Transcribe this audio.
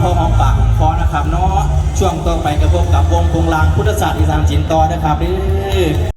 พอหอมปากหอมคอนะครับเนาะช่วงต่อไปกระพบกับวงพงลางพุทธศาสตร์อีสานจินตอนะครับ